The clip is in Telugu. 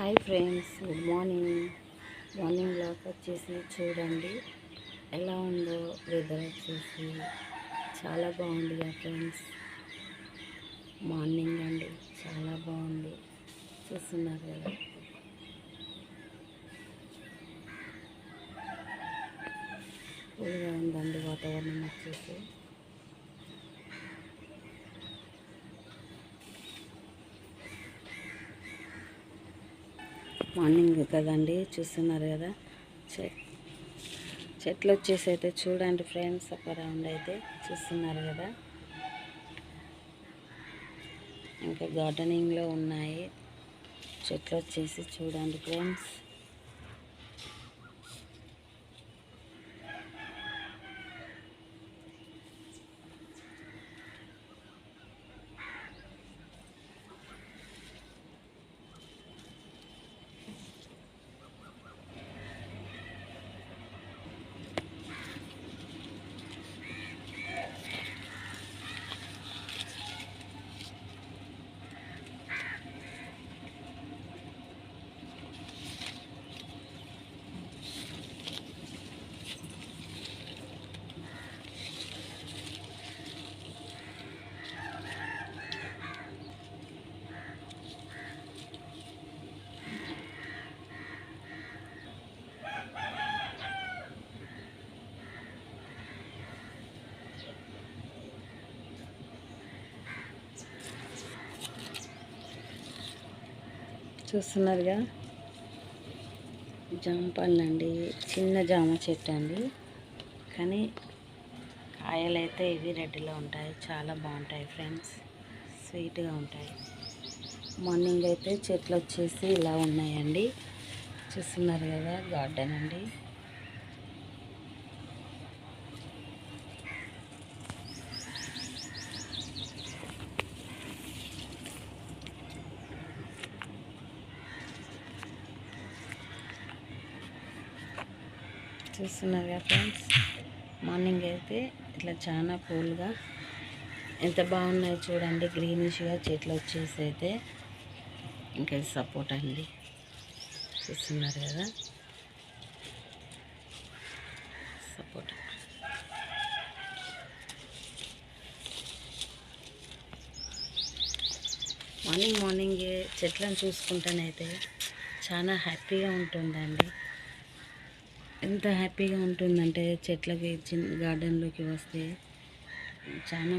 Hi friends good morning. Morning lock వచ్చేసి చూడండి. ఎలా ఉందో వెదర్ వచ్చేసి చాలా బాగుంది కదా ఫ్రెండ్స్. మార్నింగ్ అండి చాలా బాగుంది. చూస్తున్నారు కదా. కూల్గా ఉందండి వాతావరణం వచ్చేసి మార్నింగ్ కదండి చూస్తున్నారు కదా? చె చెట్లు వచ్చేసి అయితే చూడండి ఫ్రెండ్స్ ఒక రౌండ్ అయితే చూస్తున్నారు కదా? ఇంకా గార్డెనింగ్లో ఉన్నాయి. చెట్లు వచ్చేసి చూడండి ఫ్రెండ్స్. చూస్తున్నారుగా? జామ పళ్ళు అండి చిన్న జామ చెట్టు అండి. కానీ కాయలు అయితే ఇవి రెడ్డిలో ఉంటాయి. చాలా బాగుంటాయి ఫ్రెండ్స్. స్వీట్గా ఉంటాయి. మార్నింగ్ అయితే చెట్లు వచ్చేసి ఇలా ఉన్నాయండి. చూస్తున్నారు కదా గార్డెన్ అండి. చూస్తున్నారు కదా ఫ్రెండ్స్. మార్నింగ్ అయితే ఇట్లా చాలా కూల్గా ఎంత బాగున్నాయి చూడండి. గ్రీనిష్గా చెట్లు వచ్చేసి అయితే ఇంకా సపోర్ట్ అండి. చూస్తున్నారు కదా. సపోర్ట్. మార్నింగ్ మార్నింగ్ చెట్లను చూసుకుంటానైతే చాలా హ్యాపీగా ఉంటుందండి. ఎంత హ్యాపీగా ఉంటుందంటే చెట్లకి చిన్న గార్డెన్లోకి వస్తే చాలా